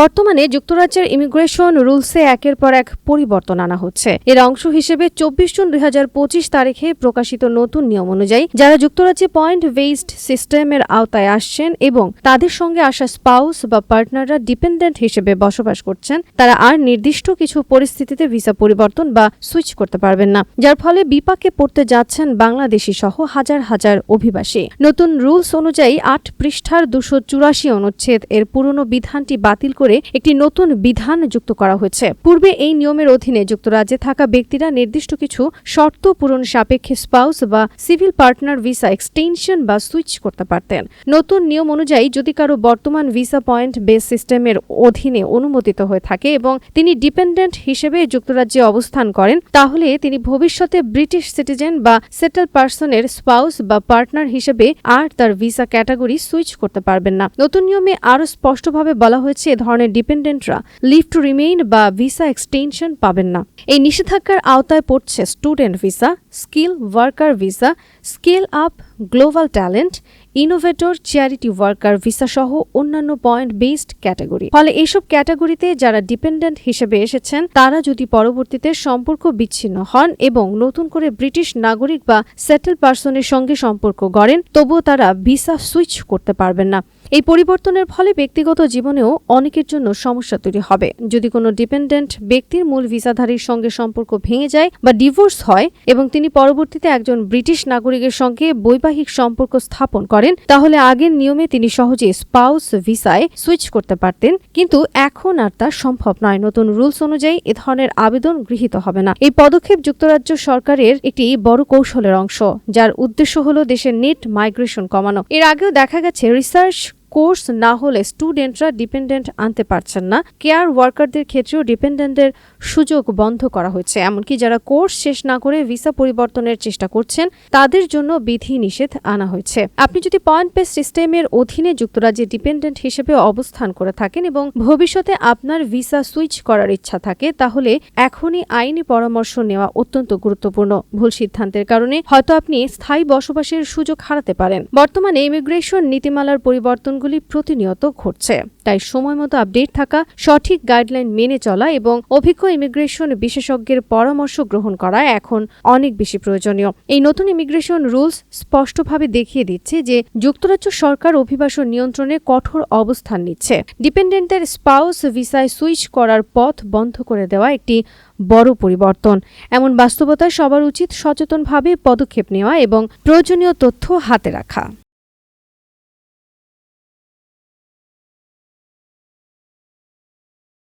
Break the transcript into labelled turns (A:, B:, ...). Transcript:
A: বর্তমানে যুক্তরাজ্যের ইমিগ্রেশন রুলসে একের পর এক পরিবর্তন আনা হচ্ছে। এর অংশ হিসেবে চব্বিশ জুন দুই হাজার পঁচিশ তারিখে প্রকাশিত নতুন নিয়ম অনুযায়ী যারা যুক্তরাজ্যে পয়েন্ট বেসড সিস্টেমের আওতায় আসছেন এবং তাদের সঙ্গে আসা স্পাউস বা পার্টনাররা ডিপেন্ডেন্ট হিসেবে বসবাস করছেন, তারা আর নির্দিষ্ট কিছু পরিস্থিতিতে ভিসা পরিবর্তন বা সুইচ করতে পারবেন না, যার ফলে বিপাকে পড়তে যাচ্ছেন বাংলাদেশি সহ হাজার হাজার অভিবাসী। নতুন রুলস অনুযায়ী আট পৃষ্ঠার দুশো চুরাশি অনুচ্ছেদ এর পুরনো বিধানটি বাতিল করে একটি নতুন বিধান যুক্ত করা হয়েছে। পূর্বে এই নিয়মের অধীনে যুক্তরাজ্যে থাকা ব্যক্তিরা নির্দিষ্ট কিছু শর্ত পূরণ সাপেক্ষে স্পাউস বা সিভিল পার্টনার ভিসা এক্সটেনশন বা সুইচ করতে পারতেন। নতুন নিয়ম অনুযায়ী যদি কারও বর্তমান ভিসা পয়েন্ট বেস সিস্টেমের অধীনে অনুমোদিত হয়ে থাকে এবং তিনি ডিপেন্ডেন্ট হিসেবে যুক্তরাজ্যে অবস্থান করেন, তাহলে তিনি ভবিষ্যতে ব্রিটিশ সিটিজেন বা সেটেল পার্সনের স্পাউস বা পার্টনার হিসেবে আর তার ভিসা ক্যাটাগরি সুইচ করতে পারবেন না। নতুন নিয়মে আরও স্পষ্টভাবে বলা হয়েছে এ ধরনের ডিপেন্ডেন্টরা লিভ টু রিমেইন বা ভিসা এক্সটেনশন পাবেন না। এই নিষেধাজ্ঞার আওতায় পড়ছে student visa, skill worker visa, scale up, global talent, innovator, charity worker visa সহ অন্যান্য পয়েন্ট বেসড ক্যাটাগরি। ফলে এইসব ক্যাটাগরিতে যারা ডিপেন্ডেন্ট হিসেবে এসেছেন, তারা যদি পরবর্তীতে সম্পর্ক বিচ্ছিন্ন হন এবং নতুন করে ব্রিটিশ নাগরিক বা সেটেল পার্সনের সঙ্গে সম্পর্ক গড়েন, তবুও তারা ভিসা সুইচ করতে পারবেন না। এই পরিবর্তনের ফলে ব্যক্তিগত জীবনেও অনেকের জন্য সমস্যা তৈরি হবে। যদি কোনো ডিপেন্ডেন্ট ব্যক্তির মূল ভিসাধারীর সঙ্গে সম্পর্ক ভেঙে যায় বা ডিভোর্স হয় এবং তিনি পরবর্তীতে একজন ব্রিটিশ নাগরিকের সঙ্গে বৈবাহিক সম্পর্ক স্থাপন করেন, তাহলে আগের নিয়মে তিনি সহজে স্পাউস ভিসায় সুইচ করতে পারতেন। কিন্তু এখন আর তা সম্ভব নয়। নতুন রুলস অনুযায়ী এ ধরনের আবেদন গৃহীত হবে না। এই পদক্ষেপ যুক্তরাজ্য সরকারের একটি বড় কৌশলের অংশ, যার উদ্দেশ্য হল দেশের নেট মাইগ্রেশন কমানো। এর আগেও দেখা গেছে, রিসার্চ কোর্স না হলে স্টুডেন্টরা ডিপেন্ডেন্ট আনতে পারছেন না। কেয়ার ওয়ার্কারদের ক্ষেত্রেও ডিপেন্ডেন্টের সুযোগ বন্ধ করা হয়েছে। এমনকি যারা কোর্স শেষ না করে ভিসা পরিবর্তনের চেষ্টা করছেন, তাদের জন্য বিধি নিষেধ আনা হয়েছে। আপনি যদি পয়েন্ট বেস সিস্টেমের অধীনে যুক্তরাজ্যে ডিপেন্ডেন্ট হিসেবে অবস্থান করে থাকেন এবং ভবিষ্যতে আপনার ভিসা সুইচ করার ইচ্ছা থাকে, তাহলে এখনই আইনি পরামর্শ নেওয়া অত্যন্ত গুরুত্বপূর্ণ। ভুল সিদ্ধান্তের কারণে হয়তো আপনি স্থায়ী বসবাসের সুযোগ হারাতে পারেন। বর্তমানে ইমিগ্রেশন নীতিমালার পরিবর্তন ঘটনাগুলি প্রতিনিয়ত ঘটছে। তাই সময় মতো আপডেট থাকা, সঠিক গাইডলাইন মেনে চলা এবং অভিজ্ঞ ইমিগ্রেশন বিশেষজ্ঞের পরামর্শ গ্রহণ করা এখন অনেক বেশি প্রয়োজনীয়। এই নতুন ইমিগ্রেশন রুলস স্পষ্টভাবে দেখিয়ে দিচ্ছে যে যুক্তরাজ্য সরকার অভিবাসন নিয়ন্ত্রণে কঠোর অবস্থান নিচ্ছে। ডিপেন্ডেন্টদের স্পাউস ভিসায় সুইচ করার পথ বন্ধ করে দেওয়া একটি বড় পরিবর্তন। এমন বাস্তবতায় সবার উচিত সচেতনভাবে পদক্ষেপ নেওয়া এবং প্রয়োজনীয় তথ্য হাতে রাখা।